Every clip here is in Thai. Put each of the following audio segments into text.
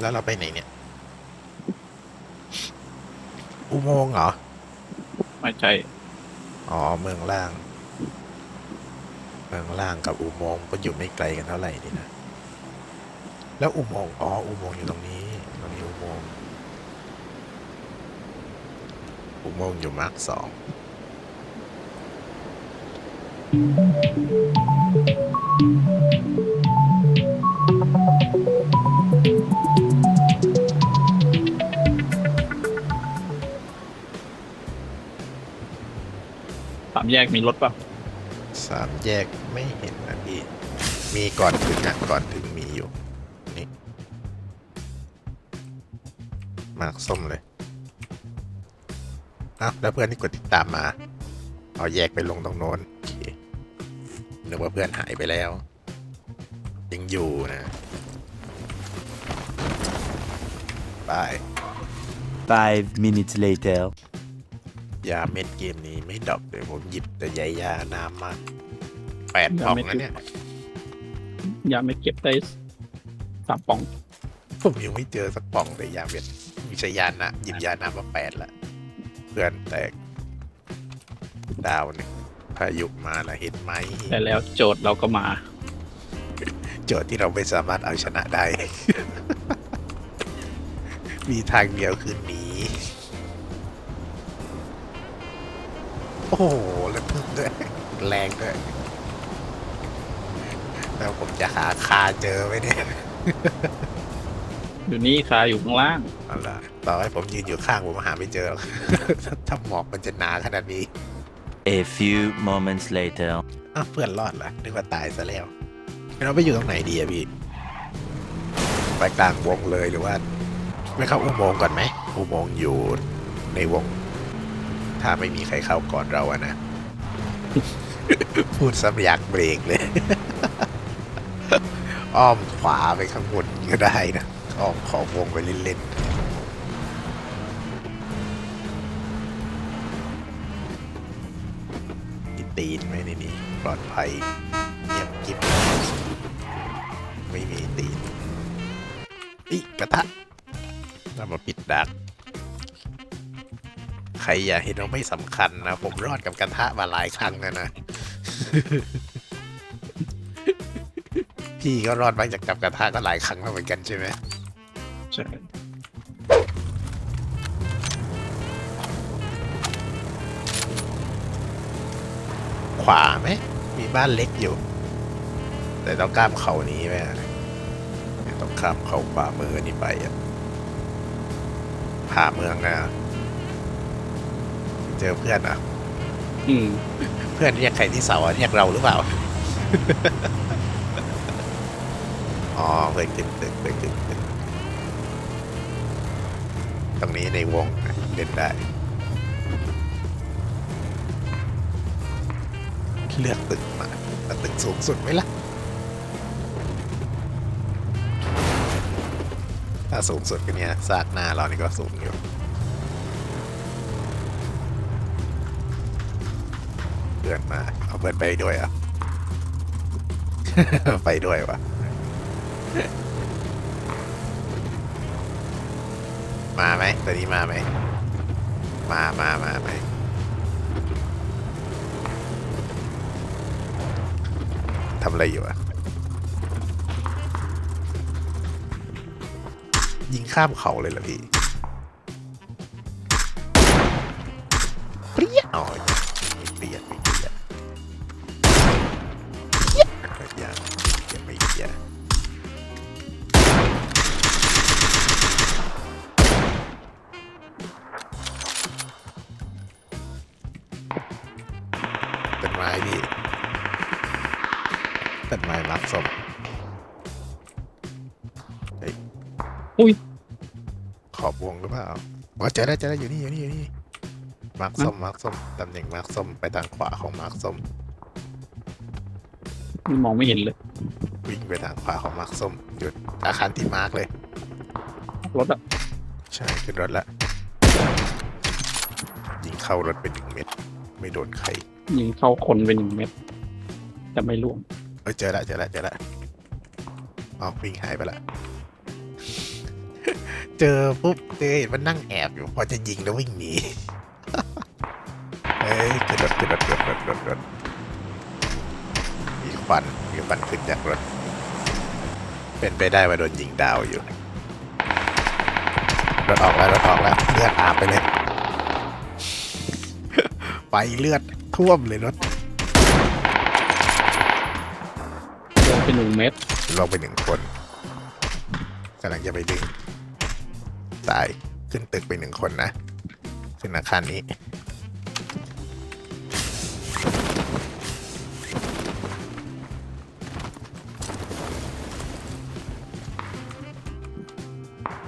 แล้วเราไปไหนเนี่ย อุโมงค์เหรอ ไม่ใช่อ๋อ เมืองล่าง เมืองล่างกับอุโมงค์ก็อยู่ไม่ไกลกันเท่าไหร่นี่นะ แล้วอุโมงค์อ๋อ อุโมงค์อยู่ตรงนี้ตรงนี้อุโมงค์ อุโมงค์อยู่มาร์คสองสา แยกมีรถป่ะสามแยกไม่เห็นนะพี่ มีก่อนถึงอะก่อนถึงมีอยู่ นี่ มาร์คส้มเลยอ้าวแล้วเพื่อนที่กดติดตามมา เอาแยกไปลงตรงโน้นโอเคนึกว่าเพื่อนหายไปแล้ว ยังอยู่นะไป Five minutes later. ยาเม็ดเกมนี้ไม่ดรอกเลยผมหยิบแต่ใยยาน้ำมาแปดปองแล้วเนี่ย ยาไม่เก็บได้สามปอง ผมยังไม่เจอสักป่องเลยยาเม็ดมีชยานะหยิบยาน้ำมาแปดละเพื่อนแตก ดาวหนึ่งพายุมาละเห็นไหมแต่แล้วโจทย์เราก็มา โจทย์ที่เราไม่สามารถเอาชนะได้ มีทางเดียวคือหนี โอ้โหแล้วพึ่งด้วยแรงด้วยแล้วผมจะหาคาเจอไหมเนี่ยอยู่นี่คาอยู่ข้างล่างเอาล่ะต่อให้ผมยืนอยู่ข้างผมหาไม่เจอหรอกถ้าหมอกมันจะหนาขนาดนี้ A few moments later. อ้าวเพื่อนรอดเหรอนึกว่าตายซะแล้วเราไปอยู่ตรงไหนดีอะพี่ ไปกลางวงเลยหรือว่า ไม่เข้าอุโมงค์ก่อนไหมอุโมงค์อยู่ในวง ถ้าไม่มีใครเข้าก่อนเราอะนะ พูดซ้ำอยากเบรกเลย อ้อมขวาไปข้างบนก็ได้นะ อ้อมขอบวงไปเล่นๆตีนไหมในนี้ปลอดภัยเงียบกิบไม่มีตีนอีกระทะเรามาปิดดัก ครอย่าเห็นเราไม่สำคัญนะ ผมรอดกับกระทะมาหลายครั้งแล้วนะ พี่ก็รอดมาจากกับกระทะก็หลายครั้งแล้วเหมือนกันใช่ไหมใช่ขวาไหม มีบ้านเล็กอยู่ แต่ต้องข้ามเขานี้ไหมอะต้องข้ามเขาขวามือนี่ไปอะผ่าเมืองนะ เจอเพื่อนอะอืม เพื่อนเรียกใครที่เสาอะเรียกเราหรือเปล่า อ๋อเพื่อนขึ้นตึกเพื่อนขึ้นตึกตรงนี้ในวงนะเล่นได้ เลือกตึกมาแต่ตึกสูงสุดไหมล่ะ ถ้าสูงสุดก็เนี่ยซากหน้าเรานี่ก็สูงอยู่ พื่อนมา เอาเพื่อนไปด้วยเหรอะ ไปด้วยวะมาไหมตอนนี้มาไหม มามามาไหมทำอะไรอยู่อะยิงข้ามเขาเลยเหรอพี่ เป็นไม้พี่เป็นไม้มักสมเฮ้ยอุ้ย ขอบวงหรือเปล่าอ๋อเจอแล้วเจอแล้วอยู่นี่อยู่นี่อยู่นี่มาร์คส้มมาร์คส้มตำแหน่งมาร์คส้มไปทางขวาของมาร์คส้มมองไม่เห็นเลย วิ่งไปทางขวาของมาร์คส้มหยุดอาคารที่มาร์คเลย รถอะใช่ขึ้นรถละยิงเข้ารถไปหนึ่งเม็ด ไม่โดนใครยิงเข้าคนไปหนึ่งเม็ดแต่ไม่ล่วงเออเจอละเจอละเจอละอ๋อวิ่งหายไปละ เจอปุ๊บเจอเห็นมันนั่งแอบอยู่พอจะยิงแล้ววิ่งหนีเฮ้ยกระโดดกระโดดกระโดดกระโดดกระโดดมีควันมีควันขึ้นจากรถ เป็นไปได้ว่าโดนยิงดาวอยู่รถออกแล้วรถออกแล้วเลือดอาบไปเลย ไปเลือดท่วมเลยรถลงไปหนึ่งเม็ดลงไปหนึ่งคนกำลังจะไปดึงตายขึ้นตึกไปหนึ่งคนนะขึ้นอาคารนี้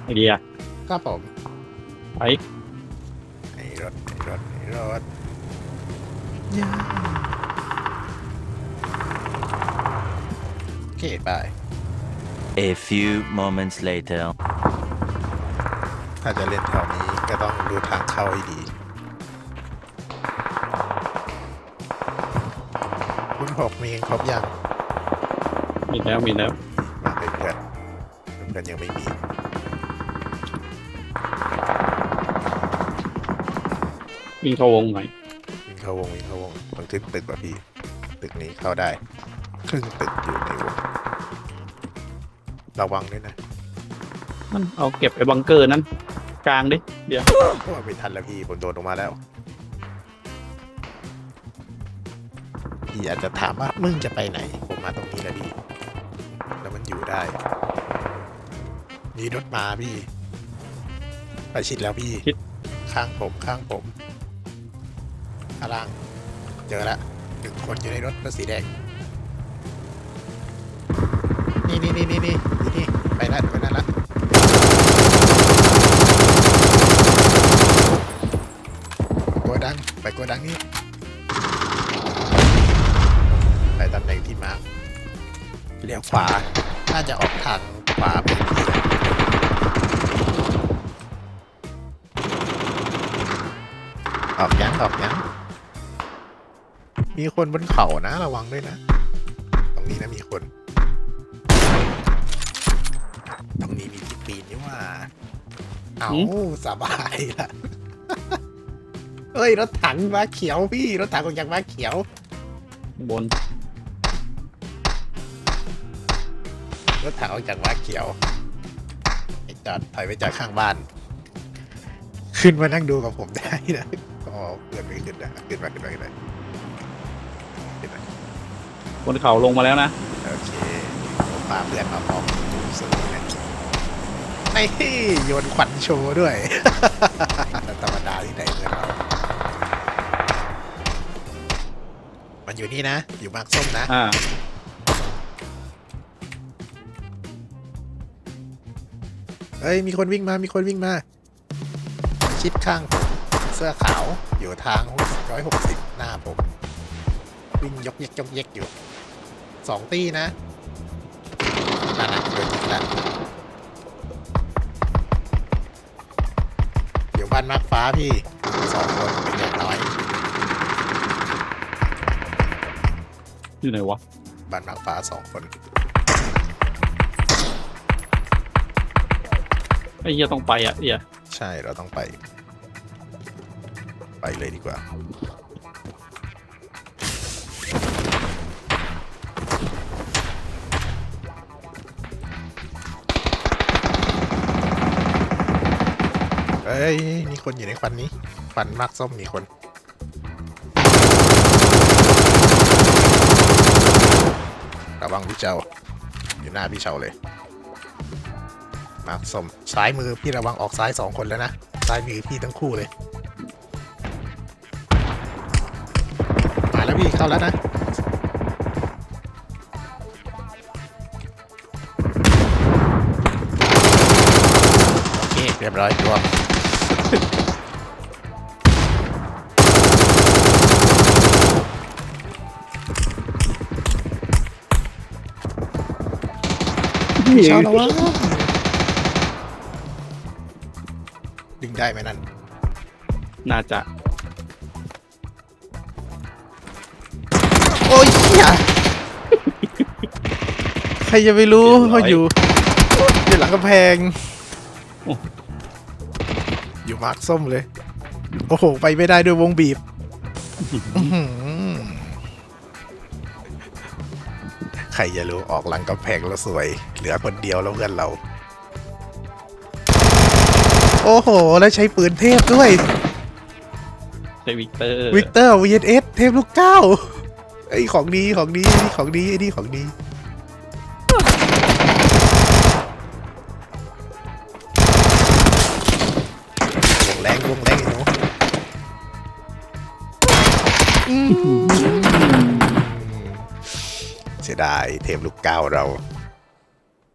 ไอเดียครับผมไปไอ้รถไอ้รถไอ้รถยา โอเคไป A few moments later. ถ้าจะเล่นแถวนี้ก็ต้องดูทางเข้าให้ดี คุณหกมีครบยังมีแล้วมีแล้วมาเป็นเพื่อนเพื่อนยังไม่มี วิ่งเข้าวงหน่อยวิ่ง เข้าวงวิ่งเข้าวงต้องขึ้นตึกว่ะพี่ ตึกนี้เข้าได้ ครึ่งตึกอยู่ในวงระวังด้วยนะมันเอาเก็บไอ้บังเกอร์นั้น กลางดิ เดี๋ยวโอ้ยไม่ทันแล้วพี่ผมโดนออกมาแล้วพี่อาจจะถามว่ามึงจะไปไหน ผมมาตรงนี้แล้วพี่แล้วมันอยู่ได้ มีรถมาพี่ ไปชิดแล้วพี่ ชิด ข้างผมข้างผม ข้างล่าง เจอละหนึ่งคนอยู่ในรถรถสีแดง นี่นี่นี่นี่นี่นี่ไปละไปนั่นละโกดัง ไปโกดังนี้ไปตำแหน่งที่มาเลี้ยวขวา น่าจะออกทางขวาไปออกยังออกยัง มีคนบนเขานะระวังด้วยนะ ตรงนี้นะมีคน ตรงนี้มีที่ปีนนี่ว่า เอาหืสบายละเอ้ยรถถังมาเขียวพี่รถถังของยังมาเขียวบนรถถังออกจากมาเขียวไอ้จอดถอยไปจอดข้างบ้าน ขึ้นมานั่งดูกับผมได้นะก็เพื่อนไม่ขึ้นนะขึ้นมาขึ้นมาขึ้นมาขึ้นมา บนเขาลงมาแล้วนะ โอเคผมพาเพื่อนมาพร้อมสูงนะไอ้โยนขวัญโชว์ด้วย ธรรมดาที่ไหนเพื่อนเรามันอยู่นี่นะ อยู่มากส้มนะ อ่าเอ้ย มีคนวิ่งมา มีคนวิ่งมา ชิดข้างผมเสื้อขาว อยู่ทางร้อยหกสิบหน้าผม วิ่งยกเยกยกเยกอยู่ สองตีนะนั่นนะโดนยิงแล้วอยู่บ้านมาร์คฟ้าพี่สองคนเป็นอย่างน้อย อยู่ไหนวะ บ้านมาร์คฟ้าสองคน ไอ้เหี้ยต้องไปอะเดี๋ยวใช่เราต้องไป ไปเลยดีกว่า อ้ยมีคนอยู่ในควันนี้ควันมากส้มมีคนระวังพี่เจ้าอยู่หน้าพี่เชาเลยมาสมซ้ายมือพี่ระวังออกซ้ายสองคนแล้วนะซ้ายมือพี่ทั้งคู่เลยมาแล้วพี่เข้าแล้วนะเรียบร้อยรว พี่เชาระวังดึงได้ไหมนั่นน่าจะ โอ้ยเหี้ยใครจะไปรู้เรียบร้อยเขาอยู่อยู่หลังกำแพงอยู่มาร์คส้มเลย โอ้โห ไปไม่ได้ด้วยวงบีบอื้อหือ รจะรู้ออกหลังกำแพงแล้วสวย เหลือคนเดียวแล้วเพื่อนเรา โอ้โห แล้วใช้ปืนเทพด้วยใช้วิกเตอร์วิกเตอร์ VNS เทพลูกเก้าไอ้ของดีของดีไอ้นี่ของดีไอ้นี่ของดีายเทพลูกเก้าเรา